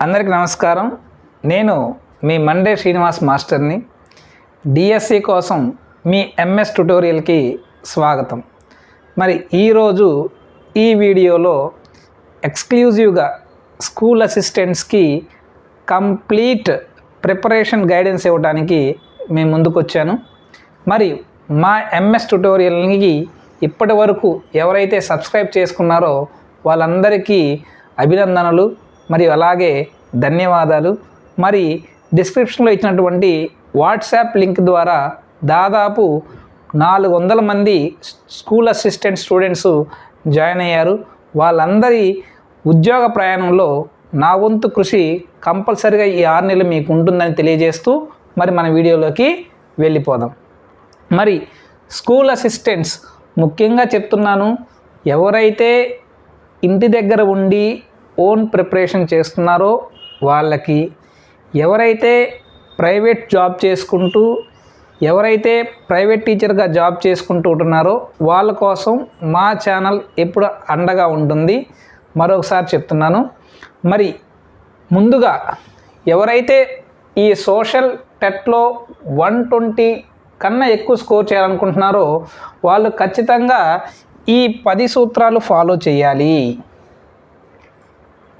అందరికి నమస్కారం. నేను మీ మండే శ్రీనివాస్ మాస్టర్ని. డిఎస్సి కోసం మీ ఎంఎస్ ట్యుటోరియల్కి స్వాగతం. మరి ఈరోజు ఈ వీడియోలో ఎక్స్క్లూజివ్గా స్కూల్ అసిస్టెంట్స్కి కంప్లీట్ ప్రిపరేషన్ గైడెన్స్ ఇవ్వడానికి మేము ముందుకొచ్చాను. మరి మా ఎంఎస్ ట్యుటోరియల్కి ఇప్పటి వరకు ఎవరైతే సబ్స్క్రైబ్ చేసుకున్నారో వాళ్ళందరికీ అభినందనలు. మరియు అలాగే ధన్యవాదాలు. మరి డిస్క్రిప్షన్లో ఇచ్చినటువంటి వాట్సాప్ లింక్ ద్వారా దాదాపు నాలుగు వందల మంది స్కూల్ అసిస్టెంట్ స్టూడెంట్స్ జాయిన్ అయ్యారు. వాళ్ళందరి ఉద్యోగ ప్రయాణంలో నా వంతు కృషి కంపల్సరిగా ఈ ఆరు నెలలు మీకు ఉంటుందని తెలియజేస్తూ మరి మన వీడియోలోకి వెళ్ళిపోదాం. మరి స్కూల్ అసిస్టెంట్స్ ముఖ్యంగా చెప్తున్నాను ఎవరైతే ఇంటి దగ్గర ఉండి ఓన్ ప్రిపరేషన్ చేస్తున్నారో వాళ్ళకి ఎవరైతే ప్రైవేట్ జాబ్ చేసుకుంటూ ఎవరైతే ప్రైవేట్ టీచర్గా జాబ్ చేసుకుంటూ ఉంటున్నారో వాళ్ళ కోసం మా ఛానల్ ఎప్పుడు అండగా ఉంటుంది. మరొకసారి చెప్తున్నాను. మరి ముందుగా ఎవరైతే ఈ సోషల్ టెట్లో వన్ ట్వంటీ కన్నా ఎక్కువ స్కోర్ చేయాలనుకుంటున్నారో వాళ్ళు ఖచ్చితంగా ఈ పది సూత్రాలు ఫాలో చేయాలి.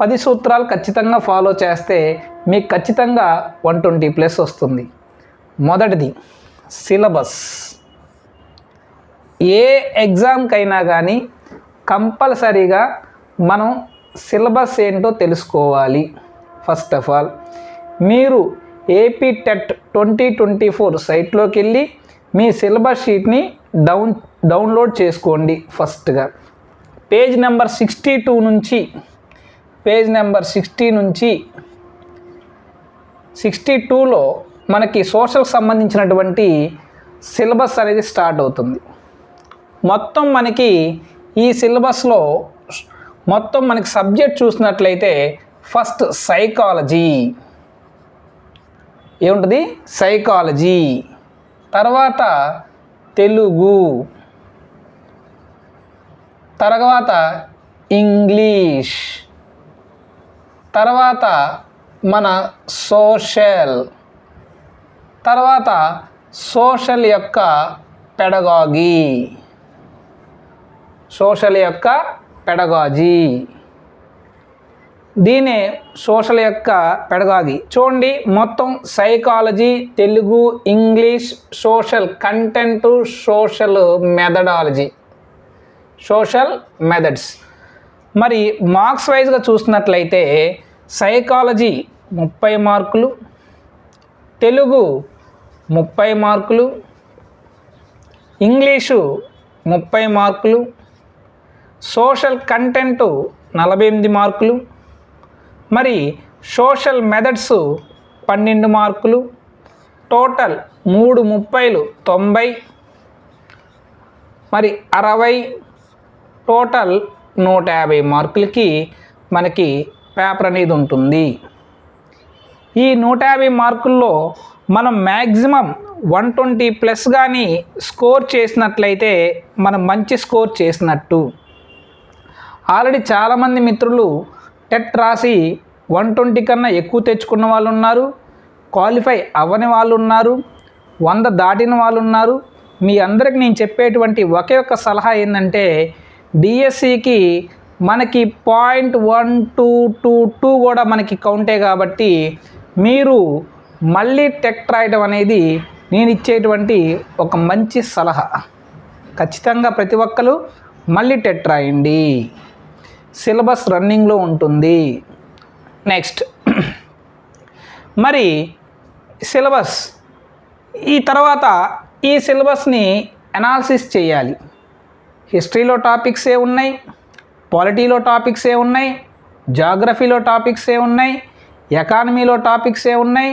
పది సూత్రాలు ఖచ్చితంగా ఫాలో చేస్తే మీకు ఖచ్చితంగా వన్ ట్వంటీ ప్లస్ వస్తుంది. మొదటిది సిలబస్ ఏ ఎగ్జామ్కైనా కానీ కంపల్సరీగా మనం సిలబస్ ఏంటో తెలుసుకోవాలి. ఫస్ట్ ఆఫ్ ఆల్ మీరు AP TET twenty twenty four సైట్లోకి వెళ్ళి మీ సిలబస్ షీట్ని డౌన్ డౌన్లోడ్ చేసుకోండి ఫస్ట్గా పేజ్ నెంబర్ సిక్స్టీ టూ నుంచి పేజ్ నెంబర్ సిక్స్టీ నుంచి సిక్స్టీ టూలో మనకి సోషల్కి సంబంధించినటువంటి సిలబస్ అనేది స్టార్ట్ అవుతుంది. మొత్తం మనకి ఈ సిలబస్లో మొత్తం మనకి సబ్జెక్ట్ చూసినట్లయితే ఫస్ట్ సైకాలజీ. ఏముంటుంది? సైకాలజీ. తర్వాత తెలుగు. తర్వాత ఇంగ్లీష్. తర్వాత మన సోషల్ తర్వాత సోషల్ యొక్క పెడగాగి. సోషల్ యొక్క పెడగాజీ. దీనే సోషల్ యొక్క పెడగాగి. చూడండి మొత్తం psychology Telugu English social content social methodology. Social methods. మరి మార్క్స్ వైజ్గా చూసినట్లయితే సైకాలజీ ముప్పై మార్కులు తెలుగు ముప్పై మార్కులు ఇంగ్లీషు ముప్పై మార్కులు సోషల్ కంటెంటు నలభై ఎనిమిది మార్కులు మరి సోషల్ మెథడ్స్ పన్నెండు మార్కులు టోటల్ మూడు ముప్పైలు తొంభై మరి అరవై టోటల్ నూట యాభై మార్కులకి మనకి పేపర్ అనేది ఉంటుంది. ఈ నూట యాభై మార్కుల్లో మనం మ్యాక్సిమం వన్ ట్వంటీ ప్లస్ కానీ స్కోర్ చేసినట్లయితే మనం మంచి స్కోర్ చేసినట్టు. ఆల్రెడీ చాలామంది మిత్రులు టెట్ రాసి వన్ ట్వంటీ కన్నా ఎక్కువ తెచ్చుకున్న వాళ్ళు ఉన్నారు క్వాలిఫై అవ్వని వాళ్ళు ఉన్నారు వంద దాటిన వాళ్ళు ఉన్నారు మీ అందరికి నేను చెప్పేటువంటి ఒకే ఒక్క సలహా ఏంటంటే డిఎస్సికి మనకి point one two two two కూడా మనకి కౌంటే కాబట్టి మీరు మళ్ళీ టెక్ట్ రాయడం అనేది నేను ఇచ్చేటువంటి ఒక మంచి సలహా. ఖచ్చితంగా ప్రతి ఒక్కరు మళ్ళీ టెట్ రాయండి. సిలబస్ రన్నింగ్లో ఉంటుంది. నెక్స్ట్ మరి సిలబస్. ఈ తర్వాత ఈ సిలబస్ని అనాలిసిస్ చేయాలి. హిస్టరీలో టాపిక్స్ ఏ ఉన్నాయి? పాలిటీలో టాపిక్స్ ఏ ఉన్నాయి జాగ్రఫీలో టాపిక్స్ ఏ ఉన్నాయి ఎకానమీలో టాపిక్స్ ఏ ఉన్నాయి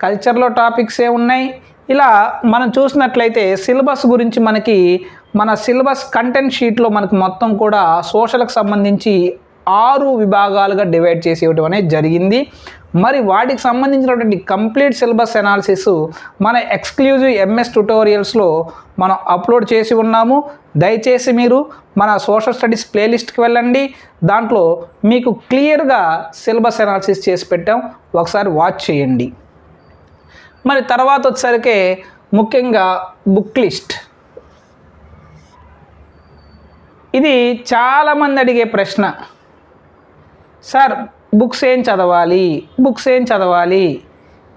కల్చర్లో టాపిక్స్ ఏ ఉన్నాయి. ఇలా మనం చూసినట్లయితే సిలబస్ గురించి మనకి మన సిలబస్ కంటెంట్ షీట్లో మనకి మొత్తం కూడా సోషల్కి సంబంధించి ఆరు విభాగాలుగా డివైడ్ చేసి ఇవ్వడం అనేది జరిగింది. మరి వాటికి సంబంధించినటువంటి కంప్లీట్ సిలబస్ అనాలిసిస్ మన ఎక్స్క్లూజివ్ ఎంఎస్ ట్యుటోరియల్స్లో మనం అప్లోడ్ చేసి ఉన్నాము. దయచేసి మీరు మన సోషల్ స్టడీస్ ప్లేలిస్ట్కి వెళ్ళండి. దాంట్లో మీకు క్లియర్గా సిలబస్ అనాలిసిస్ చేసి పెట్టాం. ఒకసారి వాచ్ చేయండి. మరి తర్వాత వచ్చేసరికి ముఖ్యంగా బుక్ లిస్ట్ ఇది చాలామంది అడిగే ప్రశ్న. సార్ బుక్స్ ఏం చదవాలి? బుక్స్ ఏం చదవాలి?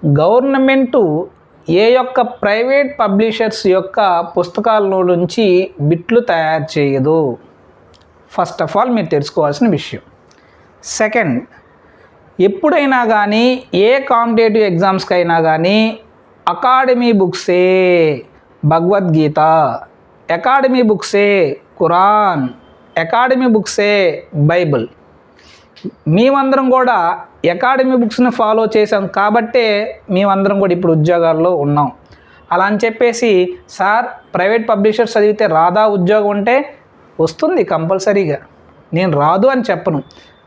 గవర్నమెంటు ఏ యొక్క ప్రైవేట్ పబ్లిషర్స్ యొక్క పుస్తకాల నుంచి బిట్లు తయారు చేయదు. ఫస్ట్ ఆఫ్ ఆల్ మీరు తెలుసుకోవాల్సిన విషయం. సెకండ్ ఎప్పుడైనా కానీ ఏ కాంపిటేటివ్ ఎగ్జామ్స్కి అయినా కానీ అకాడమీ బుక్సే భగవద్గీత. అకాడమీ బుక్సే ఖురాన్. అకాడమీ బుక్సే బైబిల్. మేమందరం కూడా అకాడమీ బుక్స్ని ఫాలో చేసాం కాబట్టే మేమందరం కూడా ఇప్పుడు ఉద్యోగాల్లో ఉన్నాం. అలా అని చెప్పేసి సార్ ప్రైవేట్ పబ్లిషర్స్ చదివితే రాదా? ఉద్యోగం ఉంటే వస్తుంది కంపల్సరీగా. నేను రాదు అని చెప్పను.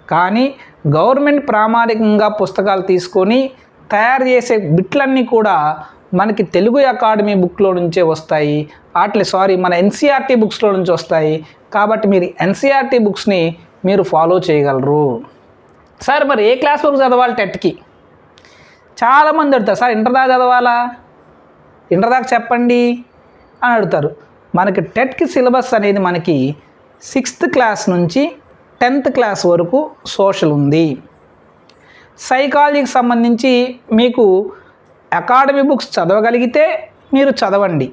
కానీ గవర్నమెంట్ ప్రామాణికంగా పుస్తకాలు తీసుకొని తయారు చేసే బిట్లన్నీ కూడా మనకి తెలుగు అకాడమీ బుక్లో నుంచే వస్తాయి. అట్లే సారీ మన ఎన్సీఆర్టీ బుక్స్లో నుంచి వస్తాయి. కాబట్టి మీరు ఎన్సీఆర్టీ బుక్స్ని మీరు ఫాలో చేయగలరు. సార్ మరి ఏ క్లాస్ వరకు చదవాలి టెట్కి? చాలామంది అడుగుతారు సార్ ఇంటర్ దాకా చదవాలా? ఇంటర్ దాకా చెప్పండి? అని అడుగుతారు. మనకి టెట్కి సిలబస్ అనేది మనకి సిక్స్త్ క్లాస్ నుంచి టెన్త్ క్లాస్ వరకు సోషల్ ఉంది. సైకాలజీకి సంబంధించి మీకు అకాడమీ బుక్స్ చదవగలిగితే మీరు చదవండి.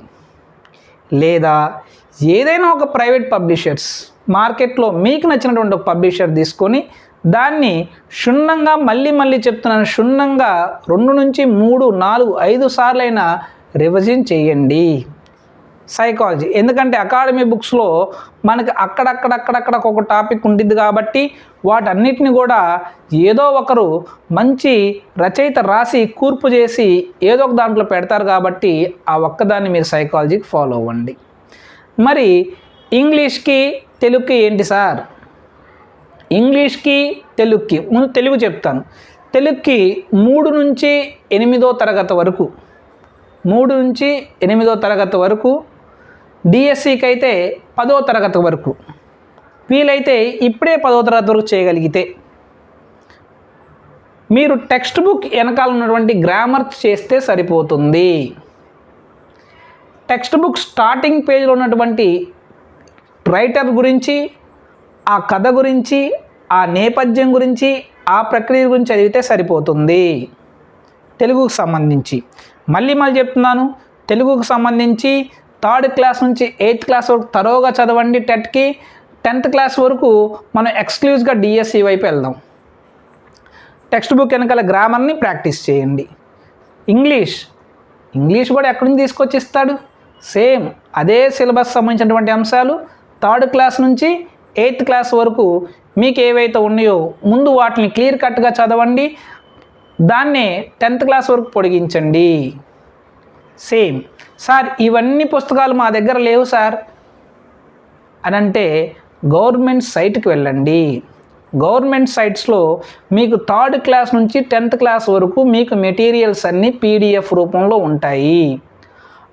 లేదా ఏదైనా ఒక ప్రైవేట్ పబ్లిషర్స్ మార్కెట్లో మీకు నచ్చినటువంటి ఒక పబ్లిషర్ తీసుకొని దాన్ని క్షుణ్ణంగా మళ్ళీ మళ్ళీ చెప్తున్నాను క్షుణ్ణంగా రెండు నుంచి మూడు నాలుగు ఐదు సార్లైనా రివిజన్ చేయండి. సైకాలజీ ఎందుకంటే అకాడమీ బుక్స్లో మనకి అక్కడక్కడక్కడక్కడ ఒక టాపిక్ ఉంటుంది కాబట్టి వాటన్నిటిని కూడా ఏదో ఒకరు మంచి రచయిత రాసి కూర్పు చేసి ఏదో ఒక దాంట్లో పెడతారు కాబట్టి ఆ ఒక్కదాన్ని మీరు సైకాలజీకి ఫాలో అవ్వండి. మరి ఇంగ్లీష్కి తెలుగుకి ఏంటి సార్? ఇంగ్లీష్కి తెలుగుకి ముందు తెలుగు చెప్తాను. తెలుగుకి మూడు నుంచి ఎనిమిదో తరగతి వరకు మూడు నుంచి ఎనిమిదో తరగతి వరకు డిఎస్సికి అయితే పదో తరగతి వరకు వీలైతే ఇప్పుడే పదో తరగతి వరకు చేయగలిగితే మీరు టెక్స్ట్ బుక్ వెనకాల ఉన్నటువంటి గ్రామర్ చేస్తే సరిపోతుంది. టెక్స్ట్ బుక్ స్టార్టింగ్ పేజ్లో ఉన్నటువంటి రైటర్ గురించి ఆ కథ గురించి ఆ నేపథ్యం గురించి ఆ ప్రక్రియ గురించి చదివితే సరిపోతుంది. తెలుగుకు సంబంధించి. మళ్ళీ మళ్ళీ చెప్తున్నాను తెలుగుకు సంబంధించి థర్డ్ క్లాస్ నుంచి ఎయిత్ క్లాస్ వరకు తరోగా చదవండి టెట్కి. టెన్త్ క్లాస్ వరకు మనం ఎక్స్క్లూజ్గా డిఎస్సి వైపు వెళ్దాం. టెక్స్ట్ బుక్ వెనకాల గ్రామర్ని ప్రాక్టీస్ చేయండి. ఇంగ్లీష్. ఇంగ్లీష్ కూడా ఎక్కడి నుంచి తీసుకొచ్చి ఇస్తాడు సేమ్ అదే సిలబస్ సంబంధించినటువంటి అంశాలు థర్డ్ క్లాస్ నుంచి ఎయిత్ క్లాస్ వరకు మీకు ఏవైతే ఉన్నాయో ముందు వాటిని క్లియర్ కట్గా చదవండి. దాన్నే టెన్త్ క్లాస్ వరకు పొడిగించండి. సేమ్. సార్ ఇవన్నీ పుస్తకాలు మా దగ్గర లేవు సార్. అని అంటే గవర్నమెంట్ సైట్కి వెళ్ళండి. గవర్నమెంట్ సైట్స్లో మీకు థర్డ్ క్లాస్ నుంచి టెన్త్ క్లాస్ వరకు మీకు మెటీరియల్స్ అన్నీ పీడిఎఫ్ రూపంలో ఉంటాయి.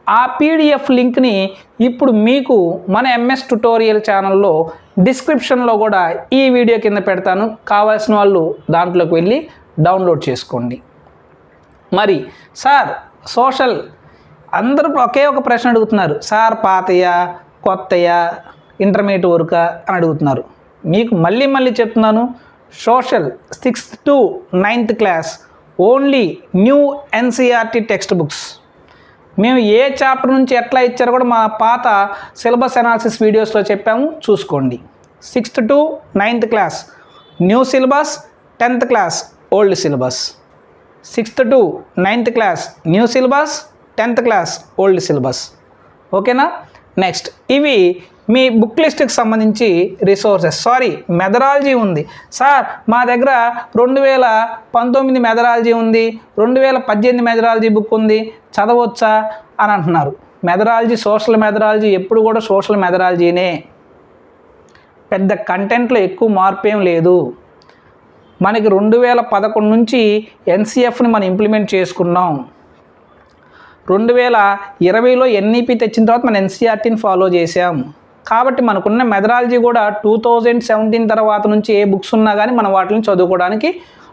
ఆ పీడిఎఫ్ లింక్ని ఇప్పుడు మీకు మన ఎంఎస్ ట్యుటోరియల్ ఛానల్లో డిస్క్రిప్షన్లో కూడా ఈ వీడియో కింద పెడతాను. కావాల్సిన వాళ్ళు దాంట్లోకి వెళ్ళి డౌన్లోడ్ చేసుకోండి. మరి సార్ సోషల్ అందరూ ఒకే ఒక ప్రశ్న అడుగుతున్నారు. సార్ పాతయా కొత్తయా ఇంటర్మీడియట్ వరకా అని అడుగుతున్నారు. మీకు మళ్ళీ మళ్ళీ చెప్తున్నాను social sixth to ninth class only new NCERT text books. మేము ఏ చాప్టర్ నుంచి ఎట్లా ఇచ్చారో కూడా మా పాత సిలబస్ అనాలిసిస్ వీడియోస్లో చెప్పాము. చూసుకోండి. Sixth to ninth class. New syllabus tenth class old syllabus. Sixth to ninth class new syllabus tenth class old syllabus. ఓకేనా? నెక్స్ట్. ఇవి మీ బుక్ లిస్ట్కి సంబంధించి రిసోర్సెస్. సారీ మెథడాలజీ ఉంది. సార్ మా దగ్గర రెండు వేల పంతొమ్మిది మెథడాలజీ ఉంది రెండు వేల పద్దెనిమిది మెథడాలజీ బుక్ ఉంది చదవచ్చా అని అంటున్నారు. మెథడాలజీ సోషల్ మెథడాలజీ ఎప్పుడు కూడా సోషల్ మెథడాలజీనే. పెద్ద కంటెంట్లో ఎక్కువ మార్పు ఏం లేదు. మనకి రెండు వేల పదకొండు నుంచి ఎన్సిఎఫ్ని మనం ఇంప్లిమెంట్ చేసుకున్నాం. రెండు వేల ఇరవైలో ఎన్ఈపి తెచ్చిన తర్వాత మనం ఎన్సీఆర్టీని ఫాలో చేసాం కాబట్టి మనకున్న మెథడాలజీ కూడా టూ థౌజండ్ సెవెంటీన్ తర్వాత నుంచి ఏ బుక్స్ ఉన్నా కానీ మనం వాటిని చదువుకోవడానికి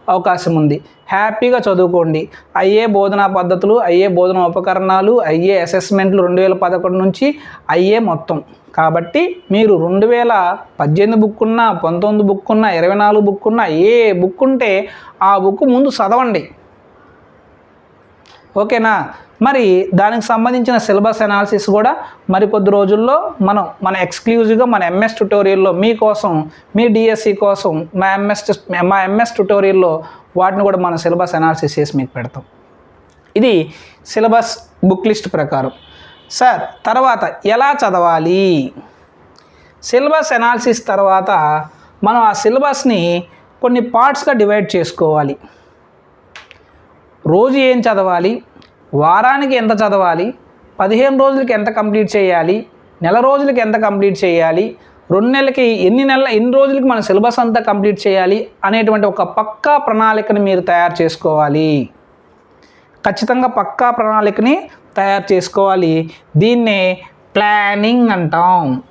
అవకాశం ఉంది. హ్యాపీగా చదువుకోండి. అయ్యే బోధనా పద్ధతులు అయ్యే బోధన ఉపకరణాలు అయ్యే అసెస్మెంట్లు రెండు వేల పదకొండు నుంచి అయ్యే మొత్తం. కాబట్టి మీరు రెండు వేల పద్దెనిమిది బుక్ ఉన్నా పంతొమ్మిది బుక్ ఉన్నా ఇరవై నాలుగు బుక్ ఉన్నా ఏ బుక్ ఉంటే ఆ బుక్ ముందు చదవండి. ఓకేనా? మరి దానికి సంబంధించిన సిలబస్ అనాలిసిస్ కూడా మరికొద్ది రోజుల్లో మనం మన ఎక్స్క్లూజివ్గా మన ఎంఎస్ ట్యుటోరియల్లో మీకోసం మీ డిఎస్సి కోసం మా ఎంఎస్ మా ఎంఎస్ ట్యుటోరియల్లో వాటిని కూడా మనం సిలబస్ అనాలిసిస్ చేసి మీకు పెడతాం. ఇది సిలబస్ బుక్ లిస్ట్ ప్రకారం. సార్ తర్వాత ఎలా చదవాలి? సిలబస్ అనాలిసిస్ తర్వాత మనం ఆ సిలబస్ని కొన్ని పార్ట్స్గా డివైడ్ చేసుకోవాలి. రోజు ఏం చదవాలి? వారానికి ఎంత చదవాలి? పదిహేను రోజులకి ఎంత కంప్లీట్ చేయాలి? నెల రోజులకి ఎంత కంప్లీట్ చేయాలి? రెండు నెలలకి ఎన్ని నెలల ఎన్ని రోజులకి మన సిలబస్ అంతా కంప్లీట్ చేయాలి? అనేటువంటి ఒక పక్కా ప్రణాళికని మీరు తయారు చేసుకోవాలి. ఖచ్చితంగా పక్కా ప్రణాళికని తయారు చేసుకోవాలి. దీన్నే ప్లానింగ్ అంటాం.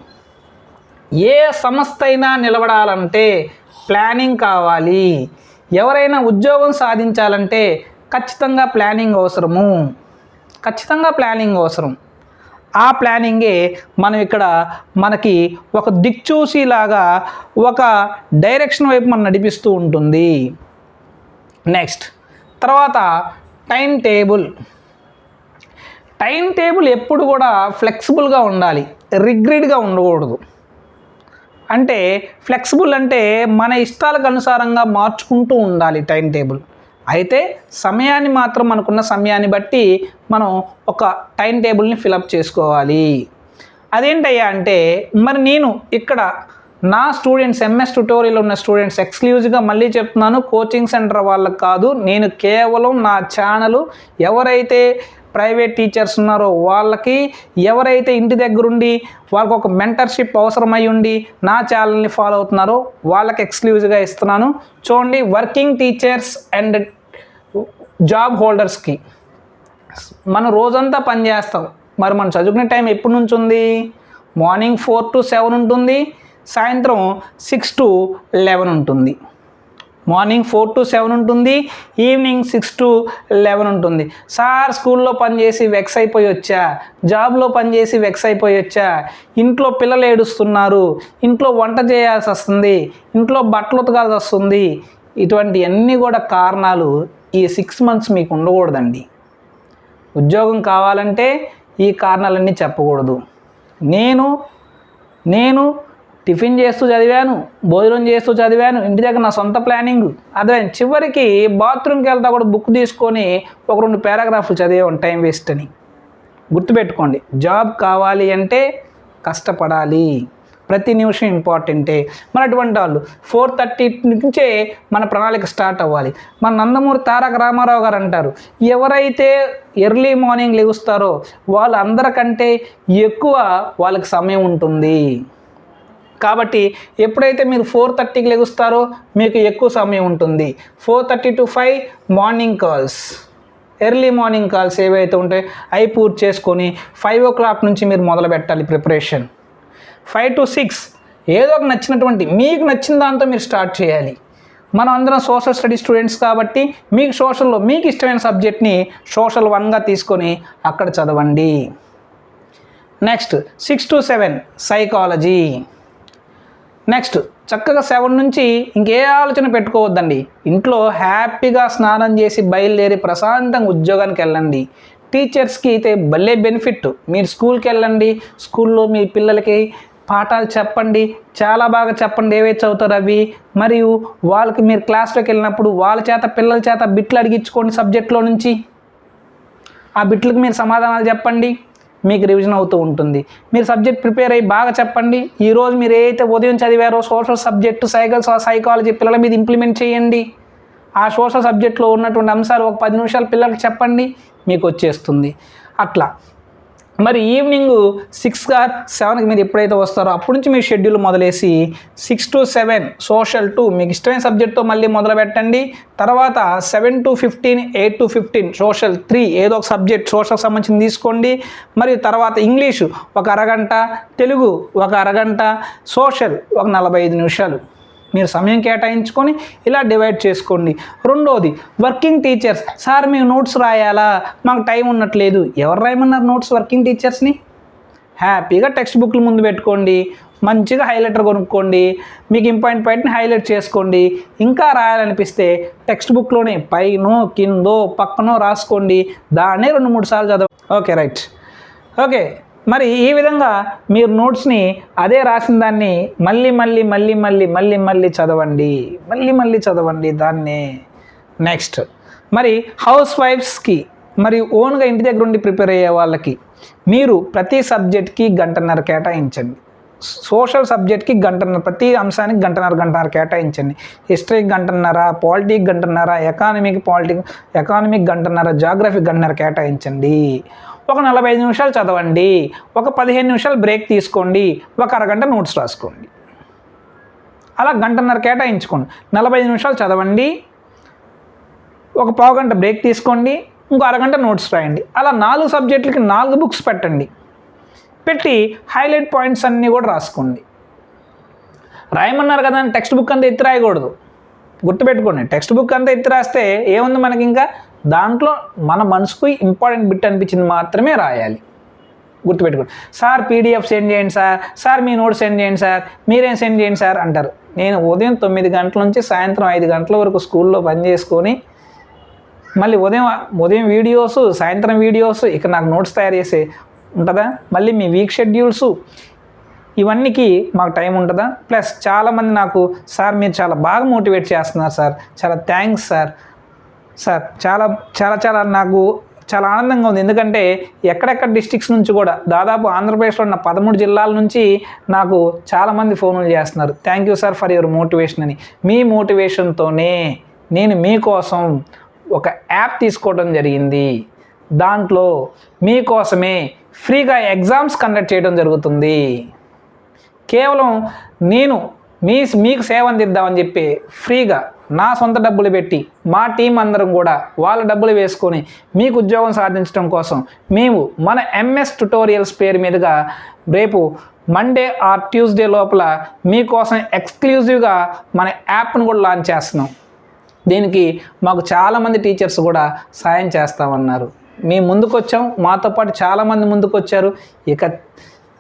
ఏ సంస్థ అయినా నిలబడాలంటే ప్లానింగ్ కావాలి. ఎవరైనా ఉద్యోగం సాధించాలంటే ఖచ్చితంగా ప్లానింగ్ అవసరము. ఖచ్చితంగా ప్లానింగ్ అవసరం. ఆ ప్లానింగే మనం ఇక్కడ మనకి ఒక దిక్చూసిలాగా ఒక డైరెక్షన్ వైపు మనం నడిపిస్తూ ఉంటుంది. నెక్స్ట్ తర్వాత టైం టేబుల్. టైం టేబుల్ ఎప్పుడు కూడా ఫ్లెక్సిబుల్గా ఉండాలి. రిగ్రిడ్గా ఉండకూడదు. అంటే ఫ్లెక్సిబుల్ అంటే మన ఇష్టాలకు అనుసారంగా మార్చుకుంటూ ఉండాలి టైం టేబుల్. అయితే సమయాన్ని మాత్రం మనకున్న సమయాన్ని బట్టి మనం ఒక టైం టేబుల్ని ఫిలప్ చేసుకోవాలి. అదేంటయ్యా అంటే మరి నేను ఇక్కడ నా స్టూడెంట్స్ ఎంఎస్ ట్యుటోరియల్ ఉన్న స్టూడెంట్స్ ఎక్స్క్లూజివ్గా మళ్ళీ చెప్తున్నాను కోచింగ్ సెంటర్ వాళ్ళకి కాదు నేను కేవలం నా ఛానల్ ఎవరైతే ప్రైవేట్ టీచర్స్ ఉన్నారో వాళ్ళకి ఎవరైతే ఇంటి దగ్గరుండి వాళ్ళకి ఒక మెంటర్షిప్ అవసరమై ఉండి నా ఛానల్ని ఫాలో అవుతున్నారో వాళ్ళకి ఎక్స్క్లూజివ్గా ఇస్తున్నాను. చూడండి వర్కింగ్ టీచర్స్ అండ్ జాబ్ హోల్డర్స్కి మనం రోజంతా పని చేస్తాం. మరి మనం చదువుకునే టైం ఎప్పటి నుంచి ఉంది? మార్నింగ్ ఫోర్ టు సెవెన్ ఉంటుంది సాయంత్రం సిక్స్ టు లెవెన్ ఉంటుంది. మార్నింగ్ ఫోర్ టు సెవెన్ ఉంటుంది ఈవినింగ్ సిక్స్ టు లెవెన్ ఉంటుంది. సార్ స్కూల్లో పనిచేసి వెక్స్ అయిపోయి వచ్చా? జాబ్లో పనిచేసి వెక్స్ అయిపోయి వచ్చా? ఇంట్లో పిల్లలు ఏడుస్తున్నారు ఇంట్లో వంట చేయాల్సి వస్తుంది ఇంట్లో బట్టలు ఉతకాల్సి వస్తుంది. ఇటువంటి అన్నీ కూడా కారణాలు ఈ సిక్స్ మంత్స్ మీకు ఉండకూడదండి. ఉద్యోగం కావాలంటే ఈ కారణాలన్నీ చెప్పకూడదు. నేను నేను టిఫిన్ చేస్తూ చదివాను భోజనం చేస్తూ చదివాను ఇంటి దగ్గర నా సొంత ప్లానింగ్. అదే చివరికి బాత్రూమ్కి వెళ్తా కూడా బుక్ తీసుకొని ఒక రెండు పారాగ్రాఫ్లు చదివాను టైం వేస్ట్ అని. గుర్తుపెట్టుకోండి జాబ్ కావాలి అంటే కష్టపడాలి. ప్రతి నిమిషం ఇంపార్టెంటే. మన అటువంటి వాళ్ళు ఫోర్ థర్టీ నుంచే మన ప్రణాళిక స్టార్ట్ అవ్వాలి. మన నందమూరి తారక రామారావు గారు అంటారు ఎవరైతే ఎర్లీ మార్నింగ్ లెగుస్తారో వాళ్ళందరికంటే ఎక్కువ వాళ్ళకి సమయం ఉంటుంది. కాబట్టి ఎప్పుడైతే మీరు ఫోర్ థర్టీకి లెగుస్తారో మీకు ఎక్కువ సమయం ఉంటుంది. Four thirty to five morning calls. Early morning calls ఏవైతే ఉంటాయో అవి పూర్తి చేసుకొని ఫైవ్ ఓ క్లాక్ నుంచి మీరు మొదలు పెట్టాలి ప్రిపరేషన్. ఫైవ్ టు సిక్స్ ఏదో ఒక నచ్చినటువంటి మీకు నచ్చిన దాంతో మీరు స్టార్ట్ చేయాలి. మనం అందరం సోషల్ స్టడీ స్టూడెంట్స్ కాబట్టి మీకు సోషల్లో మీకు ఇష్టమైన సబ్జెక్ట్ని సోషల్ వన్గా తీసుకొని అక్కడ చదవండి. Next six to seven psychology. Next చక్కగా సెవెన్ నుంచి ఇంకే ఆలోచన పెట్టుకోవద్దండి. ఇంట్లో హ్యాపీగా స్నానం చేసి బయలుదేరి ప్రశాంతంగా ఉద్యోగానికి వెళ్ళండి. టీచర్స్కి అయితే భలే బెనిఫిట్ మీరు స్కూల్కి వెళ్ళండి. స్కూల్లో మీ పిల్లలకి పాఠాలు చెప్పండి. చాలా బాగా చెప్పండి. ఏవైతే చదువుతారు అవి. మరియు వాళ్ళకి మీరు క్లాస్లోకి వెళ్ళినప్పుడు వాళ్ళ చేత పిల్లల చేత బిట్లు అడిగించుకోండి సబ్జెక్ట్లో నుంచి. ఆ బిట్లకు మీరు సమాధానాలు చెప్పండి. మీకు రివిజన్ అవుతూ ఉంటుంది. మీరు సబ్జెక్ట్ ప్రిపేర్ అయ్యి బాగా చెప్పండి. ఈరోజు మీరు ఏదైతే ఉదయం చదివారో సోషల్ సబ్జెక్టు సైకల్ సైకాలజీ పిల్లల మీద ఇంప్లిమెంట్ చేయండి. ఆ సోషల్ సబ్జెక్ట్లో ఉన్నటువంటి అంశాలు ఒక పది నిమిషాలు పిల్లలకు చెప్పండి. మీకు వచ్చేస్తుంది. అట్లా. మరి ఈవినింగ్ సిక్స్ ఆర్ సెవెన్కి మీరు ఎప్పుడైతే వస్తారో అప్పటి నుంచి మీ schedule మొదలేసి six to seven social two మీకు ఇష్టమైన సబ్జెక్ట్తో మళ్ళీ మొదలు పెట్టండి. తర్వాత seven to fifteen eight to fifteen social three ఏదో ఒక సబ్జెక్ట్ సోషల్ సంబంధించి తీసుకోండి. మరియు తర్వాత ఇంగ్లీషు ఒక అరగంట తెలుగు ఒక అరగంట సోషల్ ఒక నలభై ఐదు నిమిషాలు. మీరు సమయం కేటాయించుకొని ఇలా డివైడ్ చేసుకోండి. రెండోది వర్కింగ్ టీచర్స్ సార్ మేము నోట్స్ రాయాలా? మాకు టైం ఉన్నట్లేదు. ఎవరు రాయమన్నారు నోట్స్ వర్కింగ్ టీచర్స్ని హ్యాపీగా టెక్స్ట్ బుక్లు ముందు పెట్టుకోండి. మంచిగా హైలైటర్ కొనుక్కోండి. మీకు ఇంపార్టెంట్ పాయింట్ని హైలైట్ చేసుకోండి. ఇంకా రాయాలనిపిస్తే టెక్స్ట్ బుక్లోనే పైనో కిందో పక్కనో రాసుకోండి. దాన్నే రెండు మూడు సార్లు చదవ ఓకే రైట్ ఓకే మరి ఈ విధంగా మీరు నోట్స్ని అదే రాసిన దాన్ని మళ్ళీ మళ్ళీ మళ్ళీ మళ్ళీ మళ్ళీ మళ్ళీ చదవండి మళ్ళీ మళ్ళీ చదవండి దాన్నే. నెక్స్ట్ మరి హౌస్ వైఫ్స్కి మరి ఓన్గా ఇంటి దగ్గర ఉండి ప్రిపేర్ అయ్యే వాళ్ళకి మీరు ప్రతి సబ్జెక్ట్కి గంటన్నర కేటాయించండి. సోషల్ సబ్జెక్ట్కి గంటన్నర ప్రతి అంశానికి గంటన్నర గంటన్నర కేటాయించండి. హిస్టరీకి గంటన్నర పాలిటిక్ గంటన్నర ఎకానమీకి పాలిటిక్ ఎకానమీకి గంటన్నర జాగ్రఫీ గంటన్నర కేటాయించండి. ఒక నలభై ఐదు నిమిషాలు చదవండి ఒక పదిహేను నిమిషాలు బ్రేక్ తీసుకోండి ఒక అరగంట నోట్స్ రాసుకోండి. అలా గంటన్నర కేటాయించుకోండి. నలభై ఐదు నిమిషాలు చదవండి ఒక పావు గంట బ్రేక్ తీసుకోండి ఇంకో అరగంట నోట్స్ రాయండి. అలా నాలుగు సబ్జెక్టులకి నాలుగు బుక్స్ పెట్టండి. పెట్టి హైలైట్ పాయింట్స్ అన్నీ కూడా రాసుకోండి. రాయమన్నారు కదా అని టెక్స్ట్ బుక్ అంతా ఎత్తి రాయకూడదు. గుర్తుపెట్టుకోండి టెక్స్ట్ బుక్ అంతా ఎత్తి రాస్తే ఏముంది మనకి ఇంకా దాంట్లో మన మనసుకు ఇంపార్టెంట్ బిట్ అనిపించింది మాత్రమే రాయాలి. గుర్తుపెట్టుకోండి. సార్ పీడిఎఫ్ సెండ్ చేయండి సార్. సార్ మీ నోట్స్ సెండ్ చేయండి సార్. మీరేం సెండ్ చేయండి సార్? అంటారు. నేను ఉదయం తొమ్మిది గంటల నుంచి సాయంత్రం ఐదు గంటల వరకు స్కూల్లో పని చేసుకొని మళ్ళీ ఉదయం ఉదయం వీడియోస్ సాయంత్రం వీడియోస్ ఇక నాకు నోట్స్ తయారు చేసే ఉంటుందా? మళ్ళీ మీ వీక్ షెడ్యూల్స్ ఇవన్నీకి మాకు టైం ఉంటుందా? ప్లస్ చాలామంది నాకు సార్ మీరు చాలా బాగా మోటివేట్ చేస్తున్నారు సార్. చాలా థ్యాంక్స్ సార్. సార్ చాలా చాలా చాలా నాకు చాలా ఆనందంగా ఉంది. ఎందుకంటే ఎక్కడెక్కడ డిస్టిక్స్ నుంచి కూడా దాదాపు ఆంధ్రప్రదేశ్లో ఉన్న పదమూడు జిల్లాల నుంచి నాకు చాలామంది ఫోన్లు చేస్తున్నారు. Thank you sir for your motivation అని. మీ మోటివేషన్తోనే నేను మీకోసం ఒక యాప్ తీసుకోవడం జరిగింది. దాంట్లో మీకోసమే ఫ్రీగా ఎగ్జామ్స్ కండక్ట్ చేయడం జరుగుతుంది. కేవలం నేను మీ మీకు సేవ అందిద్దామని చెప్పి ఫ్రీగా నా సొంత డబ్బులు పెట్టి మా టీం అందరం కూడా వాళ్ళ డబ్బులు వేసుకొని మీకు ఉద్యోగం సాధించడం కోసం మేము మన ఎంఎస్ ట్యుటోరియల్స్ పేరు మీదుగా రేపు మండే ఆర్ ట్యూస్డే లోపల మీకోసం ఎక్స్క్లూజివ్గా మన యాప్ను కూడా లాంచ్ చేస్తున్నాం. దీనికి మాకు చాలామంది టీచర్స్ కూడా సాయం చేస్తామన్నారు. మేము ముందుకొచ్చాం. మాతో పాటు చాలామంది ముందుకొచ్చారు. ఇక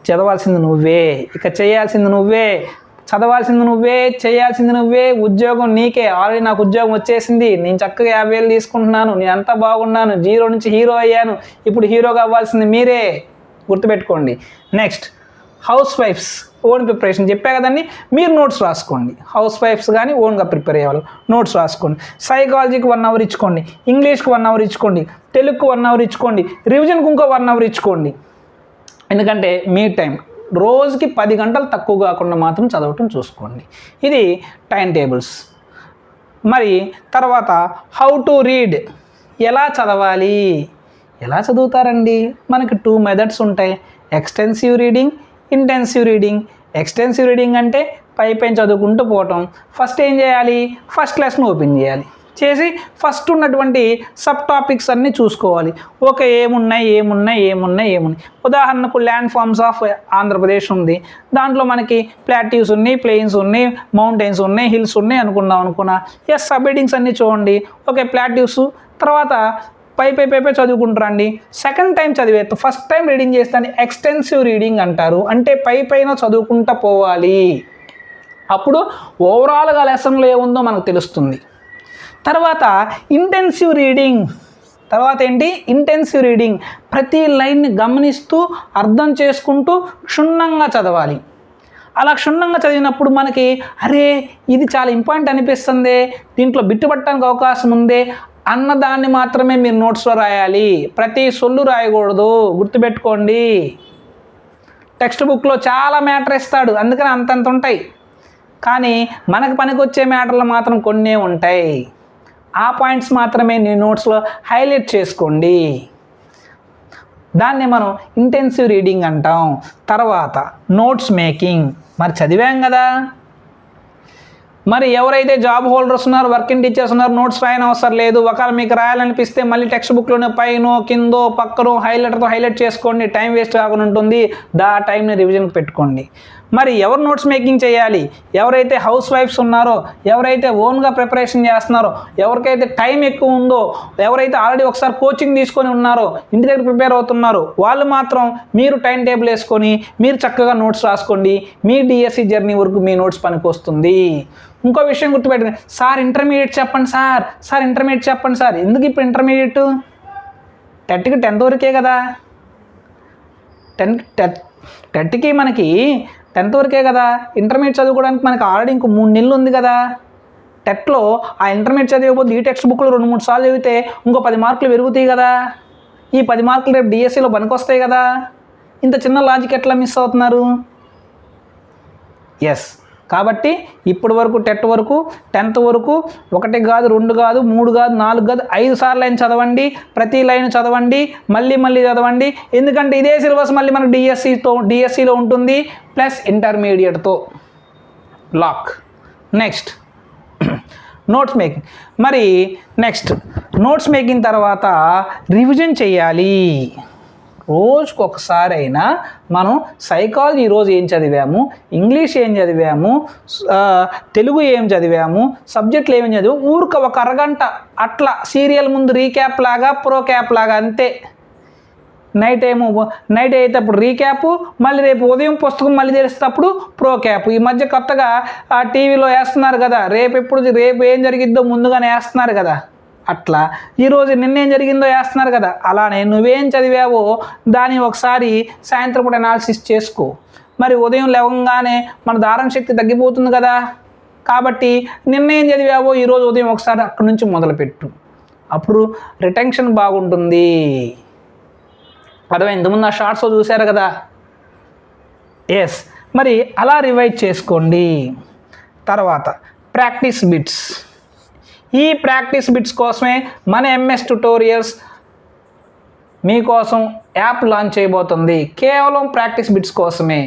చదవాల్సింది నువ్వే. ఇక చేయాల్సింది నువ్వే. చదవాల్సింది నువ్వే చేయాల్సింది నువ్వే ఉద్యోగం నీకే. ఆల్రెడీ నాకు ఉద్యోగం వచ్చేసింది. నేను చక్కగా యాభై వేలు తీసుకుంటున్నాను. నేను అంతా బాగున్నాను. జీరో నుంచి హీరో అయ్యాను. ఇప్పుడు హీరోగా అవ్వాల్సింది మీరే. గుర్తుపెట్టుకోండి. Next house wives own preparation చెప్పా కదండి? మీరు నోట్స్ రాసుకోండి. హౌస్ వైఫ్స్ కానీ ఓన్గా ప్రిపేర్ అయ్యేవాళ్ళు నోట్స్ రాసుకోండి. సైకాలజీకి వన్ అవర్ ఇచ్చుకోండి. ఇంగ్లీష్కి వన్ అవర్ ఇచ్చుకోండి. తెలుగుకి వన్ అవర్ ఇచ్చుకోండి. రివిజన్కి ఇంకో వన్ అవర్ ఇచ్చుకోండి. ఎందుకంటే మీ టైం రోజుకి పది గంటలు తక్కువ కాకుండా మాత్రం చదవటం చూసుకోండి. ఇది టైం టేబుల్స్ మరి తర్వాత హౌ టు రీడ్ ఎలా చదవాలి? ఎలా చదువుతారండి? మనకి టూ మెథడ్స్ ఉంటాయి. Extensive reading intensive reading extensive reading అంటే పైపైన చదువుకుంటూ పోవటం. ఫస్ట్ ఏం చేయాలి? ఫస్ట్ క్లాస్ను ఓపెన్ చేయాలి. చేసి ఫస్ట్ ఉన్నటువంటి సబ్ టాపిక్స్ అన్నీ చూసుకోవాలి. ఓకే ఏమున్నాయి ఏమున్నాయి ఏమున్నాయి ఏమున్నాయి. ఉదాహరణకు ల్యాండ్ ఫార్మ్స్ ఆఫ్ ఆంధ్రప్రదేశ్ ఉంది. దాంట్లో మనకి ప్లాట్యూస్ ఉన్నాయి ప్లెయిన్స్ ఉన్నాయి మౌంటైన్స్ ఉన్నాయి హిల్స్ ఉన్నాయి అనుకున్నాం. అనుకున్నా ఎస్ సబ్హెడింగ్స్ అన్నీ చూడండి. ఓకే ప్లాట్యూస్ తర్వాత పై పై పై పై చదువుకుంటారండి. సెకండ్ టైం చదివే ఫస్ట్ టైం రీడింగ్ చేస్తాను ఎక్స్టెన్సివ్ రీడింగ్ అంటారు. అంటే పై పైన చదువుకుంటా పోవాలి. అప్పుడు ఓవరాల్గా లెసన్లో ఏముందో మనకు తెలుస్తుంది. తర్వాత ఇంటెన్సివ్ రీడింగ్ తర్వాత ఏంటి? ఇంటెన్సివ్ రీడింగ్ ప్రతి లైన్ని గమనిస్తూ అర్థం చేసుకుంటూ క్షుణ్ణంగా చదవాలి. అలా క్షుణ్ణంగా చదివినప్పుడు మనకి అరే ఇది చాలా ఇంపార్టెంట్ అనిపిస్తుంది దీంట్లో బిట్టుపట్టడానికి అవకాశం ఉంది అన్నదాన్ని మాత్రమే మీరు నోట్స్లో రాయాలి. ప్రతి సొల్లు రాయకూడదు. గుర్తుపెట్టుకోండి. టెక్స్ట్ బుక్లో చాలా మ్యాటర్ ఇస్తాడు. అందుకని అంతంత ఉంటాయి. కానీ మనకు పనికొచ్చే మ్యాటర్లు మాత్రం కొన్నే ఉంటాయి. ఆ పాయింట్స్ మాత్రమే నీ నోట్స్లో హైలైట్ చేసుకోండి. దాన్ని మనం ఇంటెన్సివ్ రీడింగ్ అంటాం. తర్వాత నోట్స్ మేకింగ్. మరి చదివాం కదా? మరి ఎవరైతే జాబ్ హోల్డర్స్ ఉన్నారు వర్కింగ్ టీచర్స్ ఉన్నారు నోట్స్ రాయని అవసరం లేదు ఒకవేళ మీకు రాయాలనిపిస్తే మళ్ళీ టెక్స్ట్ బుక్లోనే పైనో కిందో పక్కనో హైలైటర్తో హైలైట్ చేసుకోండి. టైం వేస్ట్ కాకుండా ఉంటుంది. దా టైంని రివిజన్కి పెట్టుకోండి. మరి ఎవరు నోట్స్ మేకింగ్ చేయాలి? ఎవరైతే హౌస్ వైఫ్స్ ఉన్నారో ఎవరైతే ఓన్గా ప్రిపరేషన్ చేస్తున్నారో ఎవరికైతే టైం ఎక్కువ ఉందో ఎవరైతే ఆల్రెడీ ఒకసారి కోచింగ్ తీసుకొని ఉన్నారో ఇంటి దగ్గర ప్రిపేర్ అవుతున్నారో వాళ్ళు మాత్రం మీరు టైం టేబుల్ వేసుకొని మీరు చక్కగా నోట్స్ రాసుకోండి మీ డిఎస్సి జర్నీ వరకు మీ నోట్స్ పనికి వస్తుంది. ఇంకో విషయం గుర్తుపెట్టండి సార్ ఇంటర్మీడియట్ చెప్పండి సార్. సార్ ఇంటర్మీడియట్ చెప్పండి సార్. ఎందుకు ఇప్పుడు ఇంటర్మీడియట్? టెట్కి టెన్త్ వరకే కదా. టెన్త్ టెట్ టెట్కి మనకి టెన్త్ వరకే కదా? ఇంటర్మీడియట్ చదువుకోవడానికి మనకి ఆల్రెడీ ఇంకో మూడు నెలలు ఉంది కదా? టెట్లో ఆ ఇంటర్మీడియట్ చదివేపోతే ఈ టెక్స్ట్ బుక్లో రెండు మూడు సార్లు చదివితే ఇంకో పది మార్కులు పెరుగుతాయి కదా? ఈ పది మార్కులు రేపు డిఎస్సిలో పనికొస్తాయి కదా? ఇంత చిన్న లాజిక్ ఎట్లా మిస్ అవుతున్నారు? ఎస్ కాబట్టి ఇప్పటి వరకు టెట్ వరకు టెన్త్ వరకు ఒకటి కాదు రెండు కాదు మూడు కాదు నాలుగు కాదు ఐదు సార్లు లైన్ చదవండి ప్రతి లైన్ చదవండి మళ్ళీ మళ్ళీ చదవండి. ఎందుకంటే ఇదే సిలబస్ మళ్ళీ మనకు డిఎస్సితో డిఎస్సిలో ఉంటుంది ప్లస్ ఇంటర్మీడియట్తో లాక్ నెక్స్ట్ నోట్స్ మేకింగ్ మరి నెక్స్ట్ నోట్స్ మేకింగ్ తర్వాత రివిజన్ చేయాలి. రోజుకొకసారైనా అయినా మనం సైకాలజీ ఈరోజు ఏం చదివాము? ఇంగ్లీష్ ఏం చదివాము? తెలుగు ఏం చదివాము? సబ్జెక్టులు ఏమేం చదివాము? ఊరిక ఒక అరగంట అట్లా సీరియల్ ముందు రీక్యాప్ లాగా ప్రో క్యాప్ లాగా అంతే. నైట్ ఏమో నైట్ అయితే అప్పుడు రీక్యాప్ మళ్ళీ రేపు ఉదయం పుస్తకం మళ్ళీ తెరిచేటప్పుడు ప్రో క్యాప్ ఈ మధ్య కొత్తగా ఆ టీవీలో వేస్తున్నారు కదా రేపు ఎప్పుడు రేపు ఏం జరిగిద్దో ముందుగానే వేస్తున్నారు కదా. అట్లా. ఈరోజు నిన్నేం జరిగిందో వేస్తున్నారు కదా అలానే నువ్వేం చదివావో దాన్ని ఒకసారి సాయంత్రం కూడా అనాలిసిస్ చేసుకో. మరి ఉదయం లేవగానే మన దారం శక్తి తగ్గిపోతుంది కదా. కాబట్టి నిన్నేం చదివావో ఈరోజు ఉదయం ఒకసారి అక్కడి నుంచి మొదలుపెట్టు. అప్పుడు రిటెన్షన్ బాగుంటుంది. అర్థమైంది? ముందు ఆ షార్ట్స్ చూశారు కదా? ఎస్ మరి అలా రివైజ్ చేసుకోండి. తర్వాత ప్రాక్టీస్ బిట్స్ ఈ ప్రాక్టీస్ బిట్స్ కోసమే మన ఎంఎస్ ట్యుటోరియల్స్ మీకోసం యాప్ లాంచ్ చేయబోతుంది. కేవలం ప్రాక్టీస్ బిట్స్ కోసమే.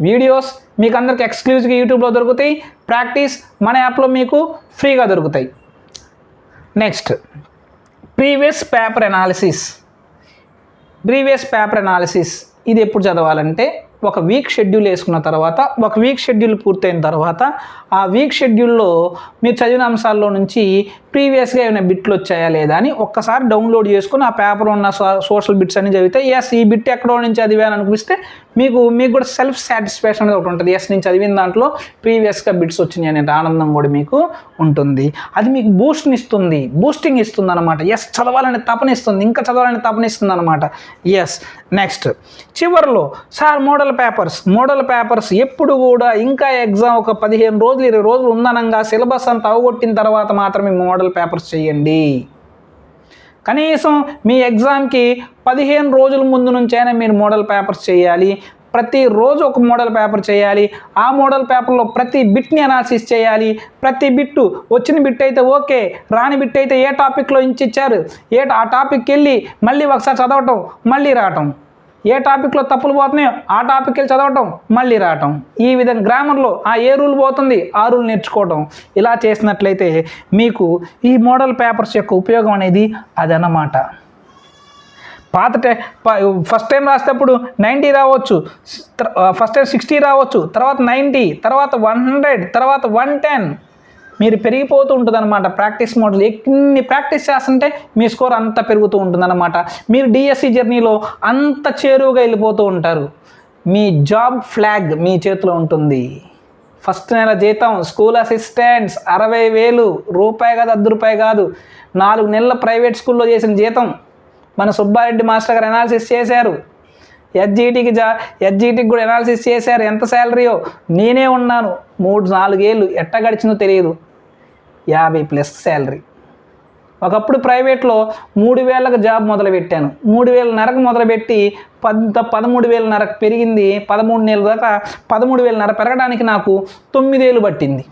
వీడియోస్ మీకు అందరికి ఎక్స్క్లూజివ్గా యూట్యూబ్లో దొరుకుతాయి. ప్రాక్టీస్ మన యాప్లో మీకు ఫ్రీగా దొరుకుతాయి. Next previous paper analysis. Previous paper analysis ఇది ఎప్పుడు చదవాలంటే ఒక వీక్ షెడ్యూల్ వేసుకున్న తర్వాత ఒక వీక్ షెడ్యూల్ పూర్తయిన తర్వాత ఆ వీక్ షెడ్యూల్లో మీరు చదివిన అంశాల్లో నుంచి ప్రీవియస్గా ఏమైనా బిట్లు వచ్చాయా లేదా అని ఒక్కసారి డౌన్లోడ్ చేసుకుని ఆ పేపర్ ఉన్న సోషల్ బిట్స్ అన్ని చదివితే ఎస్ ఈ బిట్ ఎక్కడో నుంచి చదివాను అనిపిస్తే మీకు మీకు కూడా సెల్ఫ్ సాటిస్ఫాక్షన్ అనేది ఒకటి ఉంటుంది. ఎస్ నేను చదివిన దాంట్లో ప్రీవియస్గా బిట్స్ వచ్చినాయి అనే ఆనందం కూడా మీకు ఉంటుంది. అది మీకు బూస్ట్ని ఇస్తుంది. బూస్టింగ్ ఇస్తుంది అనమాట ఎస్ చదవాలని తపనిస్తుంది ఇంకా చదవాలని తపనిస్తుంది అనమాట ఎస్ నెక్స్ట్ చివరిలో sir model papers model papers ఎప్పుడు కూడా ఇంకా ఎగ్జామ్ ఒక పదిహేను రోజులు ఇరవై రోజులు ఉందనంగా సిలబస్ అంతా అవగొట్టిన తర్వాత మాత్రమే మోడల్ పేపర్స్ చేయండి. కనీసం మీ ఎగ్జామ్కి పదిహేను రోజుల ముందు నుంచైనా మీరు మోడల్ పేపర్స్ చేయాలి. ప్రతిరోజు ఒక మోడల్ పేపర్ చేయాలి. ఆ మోడల్ పేపర్లో ప్రతి బిట్ని అనాలిసిస్ చేయాలి. ప్రతి బిట్టు వచ్చిన బిట్ అయితే ఓకే రాని బిట్ అయితే ఏ టాపిక్లో ఇంచి ఇచ్చారు? ఏ ఆ టాపిక్కి వెళ్ళి మళ్ళీ ఒకసారి చదవటం మళ్ళీ రావటం. ఏ టాపిక్లో తప్పులు పోతున్నాయో ఆ టాపిక్ వెళ్ళి చదవటం మళ్ళీ రావటం ఈ విధంగా గ్రామర్లో ఆ ఏ రూల్ పోతుంది ఆ రూల్ నేర్చుకోవటం. ఇలా చేసినట్లయితే మీకు ఈ మోడల్ పేపర్స్ యొక్క ఉపయోగం అనేది అదన్నమాట. పాత టై ఫస్ట్ టైం రాసేటప్పుడు నైంటీ రావచ్చు ఫస్ట్ టైం సిక్స్టీ రావచ్చు తర్వాత నైంటీ తర్వాత వన్ హండ్రెడ్ తర్వాత వన్ టెన్ మీరు పెరిగిపోతూ ఉంటుంది అనమాట ప్రాక్టీస్ మోడల్ ఎన్ని ప్రాక్టీస్ చేస్తుంటే మీ స్కోర్ అంత పెరుగుతూ ఉంటుంది అనమాట మీరు డిఎస్సి జర్నీలో అంత చేరువుగా వెళ్ళిపోతూ ఉంటారు. మీ జాబ్ ఫ్లాగ్ మీ చేతిలో ఉంటుంది. ఫస్ట్ నెల జీతం స్కూల్ అసిస్టెంట్స్ అరవై వేలు రూపాయి కాదు అర్ధ రూపాయి కాదు. నాలుగు నెలల ప్రైవేట్ స్కూల్లో చేసిన జీతం మన సుబ్బారెడ్డి మాస్టర్ గారు అనాలిసిస్ చేశారు. ఎస్జీటీకి జా ఎస్జీటీకి కూడా ఎనాలిసిస్ చేశారు. ఎంత శాలరీయో నేనే ఉన్నాను. మూడు నాలుగేళ్ళు ఎట్ట గడిచిందో తెలియదు. యాభై ప్లస్ శాలరీ ఒకప్పుడు ప్రైవేట్లో మూడు వేలకు జాబ్ మొదలుపెట్టాను. మూడు వేల నరకు మొదలుపెట్టి పద్ పదమూడు వేల నరకు పెరిగింది. పదమూడు నెలల దాకా పదమూడు వేల నర పెరగడానికి నాకు తొమ్మిదేళ్ళు పట్టింది.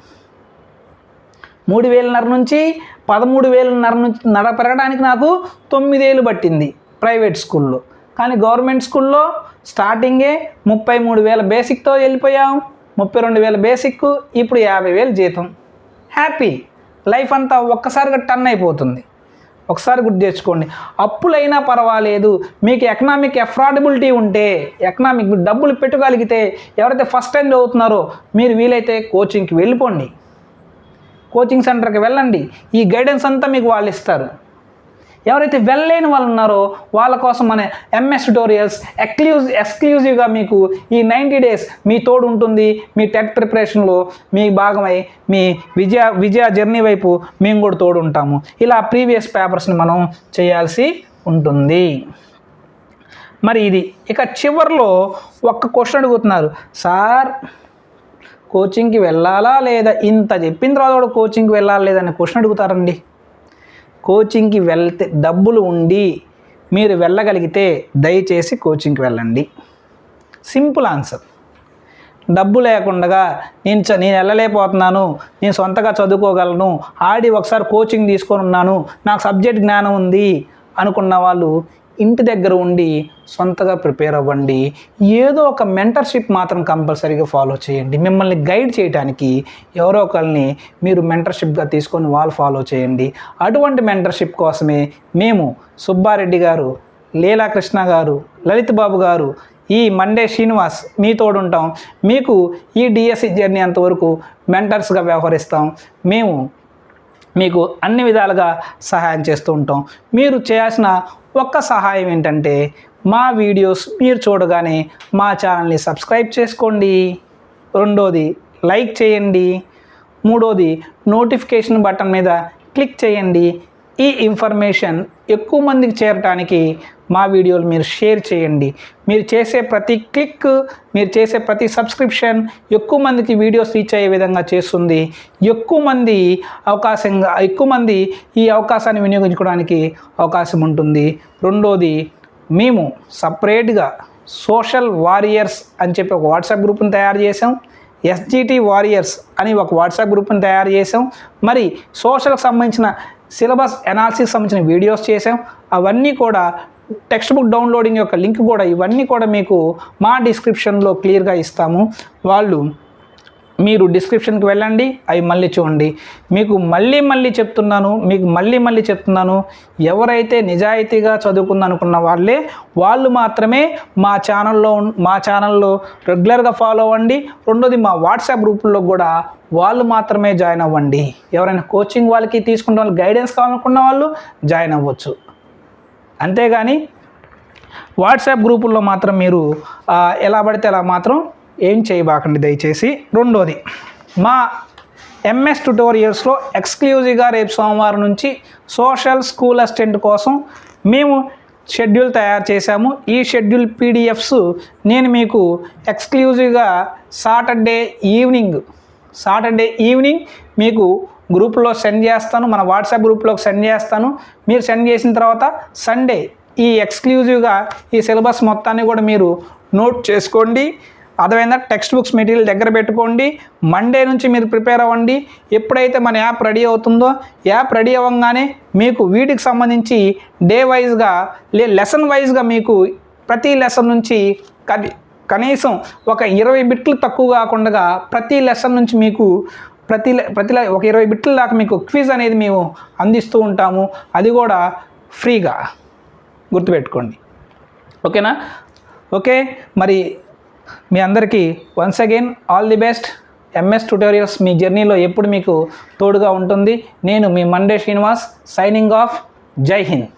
మూడు వేలన్నర నుంచి పదమూడు వేలన్నర నుంచి నర పెరగడానికి నాకు తొమ్మిదేళ్ళు పట్టింది. ప్రైవేట్ స్కూల్లో కానీ గవర్నమెంట్ స్కూల్లో స్టార్టింగే ముప్పై మూడు వేల బేసిక్తో వెళ్ళిపోయాం ముప్పై రెండు వేల బేసిక్ ఇప్పుడు యాభై వేలు జీతం. హ్యాపీ. లైఫ్ అంతా ఒక్కసారిగా టర్న్ అయిపోతుంది. ఒకసారి గుర్తు తెచ్చుకోండి. అప్పులైనా పర్వాలేదు. మీకు ఎకనామిక్ ఎఫ్రాడబిలిటీ ఉంటే ఎకనామిక్ డబ్బులు పెట్టగలిగితే ఎవరైతే ఫస్ట్ టైం చదువుతున్నారో మీరు వీలైతే కోచింగ్కి వెళ్ళిపోండి. కోచింగ్ సెంటర్కి వెళ్ళండి. ఈ గైడెన్స్ అంతా మీకు వాళ్ళు ఇస్తారు. ఎవరైతే వెళ్ళలేని వాళ్ళు ఉన్నారో వాళ్ళ కోసం మన ఎంఎస్ ట్యూటోరియల్స్ ఎక్స్క్లూజ్ ఎక్స్క్లూజివ్గా మీకు ఈ నైంటీ డేస్ మీ తోడు ఉంటుంది. మీ టెట్ ప్రిపరేషన్లో మీ భాగమై మీ విజయ విజయ జర్నీ వైపు మేము కూడా తోడు ఉంటాము. ఇలా ప్రీవియస్ పేపర్స్ని మనం చేయాల్సి ఉంటుంది. మరి ఇది. ఇక చివరిలో ఒక్క క్వశ్చన్ అడుగుతున్నారు. సార్ కోచింగ్కి వెళ్ళాలా లేదా? ఇంత చెప్పిన తర్వాత కూడా కోచింగ్కి వెళ్ళాలా లేదా? క్వశ్చన్ అడుగుతారండి. కోచింగ్కి వెళ్తే డబ్బులు ఉండి మీరు వెళ్ళగలిగితే దయచేసి కోచింగ్కి వెళ్ళండి. Simple answer. డబ్బు లేకుండా నేను చ నేను వెళ్ళలేకపోతున్నాను నేను సొంతగా చదువుకోగలను ఆడి ఒకసారి కోచింగ్ తీసుకొని ఉన్నాను నాకు సబ్జెక్ట్ జ్ఞానం ఉంది అనుకున్న వాళ్ళు ఇంటి దగ్గర ఉండి సొంతగా ప్రిపేర్ అవ్వండి. ఏదో ఒక మెంటర్షిప్ మాత్రం కంపల్సరీగా ఫాలో చేయండి. మిమ్మల్ని గైడ్ చేయడానికి ఎవరో ఒకరిని మీరు మెంటర్షిప్గా తీసుకొని వాళ్ళు ఫాలో చేయండి. అటువంటి మెంటర్షిప్ కోసమే మేము సుబ్బారెడ్డి గారు లీలాకృష్ణ గారు లలిత్ బాబు గారు ఈ మండే శ్రీనివాస్ మీ తోడుంటాం. మీకు ఈ డిఎస్సి జర్నీ అంతవరకు మెంటర్స్గా వ్యవహరిస్తాం. మేము మీకు అన్ని విధాలుగా సహాయం చేస్తూ ఉంటాం. మీరు చేయాల్సిన ఒక్క సహాయం ఏంటంటే మా వీడియోస్ మీరు చూడగానే మా ఛానల్ని సబ్స్క్రైబ్ చేసుకోండి. రెండోది లైక్ చేయండి. మూడోది నోటిఫికేషన్ బటన్ మీద క్లిక్ చేయండి. ఈ ఇన్ఫర్మేషన్ ఎక్కువ మందికి చేరటానికి మా వీడియోలు మీరు షేర్ చేయండి. మీరు చేసే ప్రతి క్లిక్ మీరు చేసే ప్రతి సబ్స్క్రిప్షన్ ఎక్కువ మందికి వీడియోస్ రీచ్ అయ్యే విధంగా చేస్తుంది. ఎక్కువ మంది అవకాశంగా ఎక్కువ మంది ఈ అవకాశాన్ని వినియోగించుకోవడానికి అవకాశం ఉంటుంది. రెండోది మేము సపరేట్గా సోషల్ వారియర్స్ అని చెప్పి ఒక వాట్సాప్ గ్రూప్ని తయారు చేసాం ఎస్జిటి వారియర్స్ అని ఒక వాట్సాప్ గ్రూప్ని తయారు చేసాం మరి సోషల్కి సంబంధించిన సిలబస్ ఎనాలిసిస్ సంబంధించిన వీడియోస్ చేసాం అవన్నీ కూడా టెక్స్ట్ బుక్ డౌన్లోడింగ్ యొక్క లింక్ కూడా ఇవన్నీ కూడా మీకు మా డిస్క్రిప్షన్లో క్లియర్గా ఇస్తాము. వాళ్ళు మీరు డిస్క్రిప్షన్కి వెళ్ళండి అవి మళ్ళీ చూడండి. మీకు మళ్ళీ మళ్ళీ చెప్తున్నాను మీకు మళ్ళీ మళ్ళీ చెప్తున్నాను ఎవరైతే నిజాయితీగా చదువుకుంది అనుకున్న వాళ్ళే వాళ్ళు మాత్రమే మా ఛానల్లో మా ఛానల్లో రెగ్యులర్గా ఫాలో అవ్వండి. రెండోది మా వాట్సాప్ గ్రూపుల్లో కూడా వాళ్ళు మాత్రమే జాయిన్ అవ్వండి. ఎవరైనా కోచింగ్ వాళ్ళకి తీసుకున్న వాళ్ళు గైడెన్స్ కావాలనుకున్న వాళ్ళు జాయిన్ అవ్వచ్చు. అంతేగాని వాట్సాప్ గ్రూపుల్లో మాత్రం మీరు ఎలా పడితే అలా మాత్రం ఏం చేయబాకండి దయచేసి? రెండోది మా ఎంఎస్ ట్యుటోరియల్స్లో ఎక్స్క్లూజివ్గా రేపు సోమవారం నుంచి సోషల్ స్కూల్ అసిస్టెంట్ కోసం మేము షెడ్యూల్ తయారు చేశాము. ఈ షెడ్యూల్ పీడిఎఫ్స్ నేను మీకు ఎక్స్క్లూజివ్గా సాటర్డే ఈవినింగ్ సాటర్డే ఈవినింగ్ మీకు గ్రూప్లో సెండ్ చేస్తాను. మన వాట్సాప్ గ్రూప్లోకి సెండ్ చేస్తాను. మీరు సెండ్ చేసిన తర్వాత సండే ఈ ఎక్స్క్లూజివ్గా ఈ సిలబస్ మొత్తాన్ని కూడా మీరు నోట్ చేసుకోండి. అర్థమైందా? టెక్స్ట్ బుక్స్ మెటీరియల్ దగ్గర పెట్టుకోండి. మండే నుంచి మీరు ప్రిపేర్ అవ్వండి. ఎప్పుడైతే మన యాప్ రెడీ అవుతుందో యాప్ రెడీ అవ్వగానే మీకు వీటికి సంబంధించి డే వైజ్గా లే లెసన్ వైజ్గా మీకు ప్రతి లెసన్ నుంచి కనీసం ఒక ఇరవై బిట్లు తక్కువ కాకుండా ప్రతి లెసన్ నుంచి మీకు ప్రతి ప్రతి ఒక ఇరవై బిట్ల దాకా మీకు క్విజ్ అనేది మేము అందిస్తూ ఉంటాము. అది కూడా ఫ్రీగా గుర్తుపెట్టుకోండి. ఓకేనా? ఓకే. మరి మీ అందరికీ once again all the best MS tutorials మీ జర్నీలో ఎప్పుడు మీకు తోడుగా ఉంటుంది. నేను మీ మండే శ్రీనివాస్ సైనింగ్ ఆఫ్ జై హింద్.